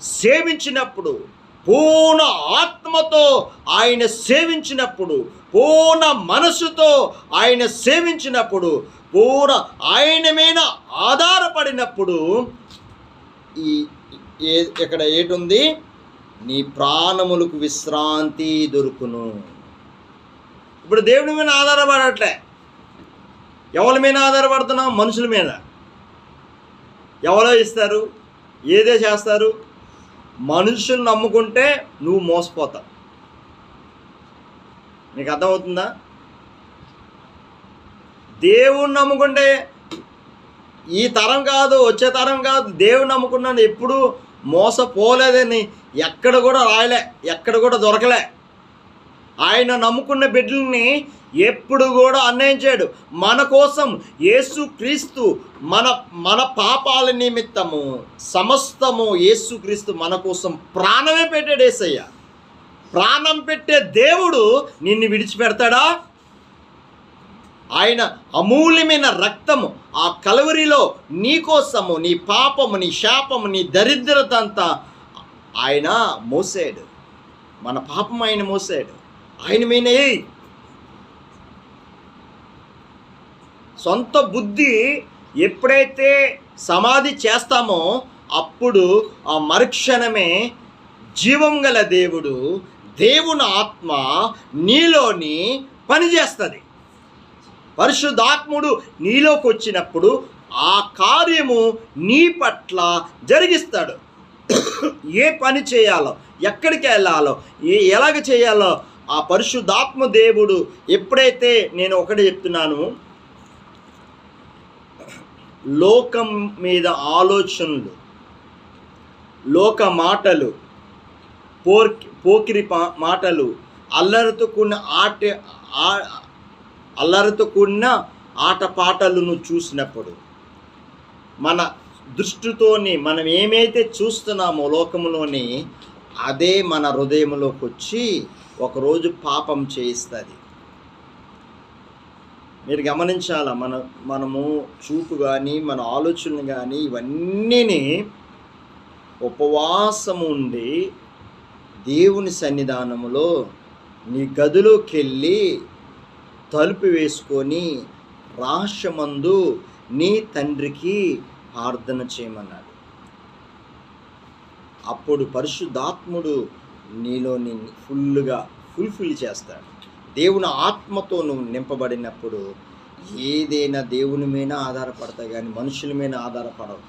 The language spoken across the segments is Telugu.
సేవించినప్పుడు పూర్ణ ఆత్మతో ఆయన సేవించినప్పుడు పూర్ణ మనసుతో ఆయన సేవించినప్పుడు పూర్ణ ఆయన మీద ఆధారపడినప్పుడు ఈ ఏ ఇక్కడ ఏటుంది? నీ ప్రాణములకు విశ్రాంతి దొరుకును. ఇప్పుడు దేవుని మీద ఆధారపడట్లే. ఎవరి మీద ఆధారపడుతున్నాం మనుషుల మీద. ఎవరో ఇస్తారు. ఏదే చేస్తారు? మనుషులు నమ్ముకుంటే నువ్వు మోసపోతావు నీకు అర్థమవుతుందా? దేవుణ్ణి నమ్ముకుంటే ఈ తరం కాదు వచ్చే తరం కాదు దేవుని నమ్ముకున్నాను ఎప్పుడు మోసపోలేదని ఎక్కడ కూడా రాయలే ఎక్కడ కూడా దొరకలే. ఆయన నమ్ముకున్న బిడ్డల్ని ఎప్పుడు కూడా అన్యాయం చేయడు. మన కోసం యేసు క్రీస్తు మన మన పాపాల నిమిత్తము సమస్తము యేసు క్రీస్తు మన కోసం ప్రాణమే పెట్టాడు ఏసయ్య. ప్రాణం పెట్టే దేవుడు నిన్ను విడిచిపెడతాడా? ఆయన అమూల్యమైన రక్తము ఆ కలవరిలో నీ కోసము నీ పాపము నీ శాపము నీ దరిద్రత అంతా ఆయన మోసాడు. మన పాపం ఆయన మోసాడు. ఆయన మీనే సొంత బుద్ధి ఎప్పుడైతే సమాధి చేస్తామో అప్పుడు ఆ మరుక్షణమే జీవం గల దేవుడు దేవుని ఆత్మ నీలోని పనిచేస్తుంది పరిశుద్ధాత్ముడు నీలోకి వచ్చినప్పుడు ఆ కార్యము నీ పట్ల జరిగిస్తాడు. ఏ పని చేయాలో ఎక్కడికి వెళ్ళాలో ఏ ఎలాగ చేయాలో ఆ పరిశుద్ధాత్మ దేవుడు ఎప్పుడైతే నేను ఒకటే చెప్తున్నాను లోకం మీద ఆలోచనలు లోక మాటలు పోర్ పోకిరి పా- మాటలు అల్లరితో కూడిన ఆట అల్లరితో కూడిన ఆటపాటలను చూసినప్పుడు మన దృష్టితోని మనం ఏమైతే చూస్తున్నామో లోకములోని అదే మన హృదయంలోకి వచ్చి ఒకరోజు పాపం చేయిస్తుంది. మీరు గమనించాల? మన మనము చూపు కానీ మన ఆలోచనలు కానీ ఇవన్నీని ఉపవాసం ఉండి దేవుని సన్నిధానములో నీ గదిలోకి వెళ్ళి తలుపు వేసుకొని రాష్ట్రమందు నీ తండ్రికి ప్రార్థన చేయమన్నాడు. అప్పుడు పరిశుద్ధాత్ముడు నీలోని ఫుల్గా ఫుల్ఫిల్ చేస్తాడు. దేవుని ఆత్మతో నువ్వు నింపబడినప్పుడు ఏదైనా దేవుని మీద ఆధారపడతాయి కానీ మనుషుల మీద ఆధారపడవు.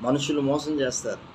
మనుషులు మోసం చేస్తారు.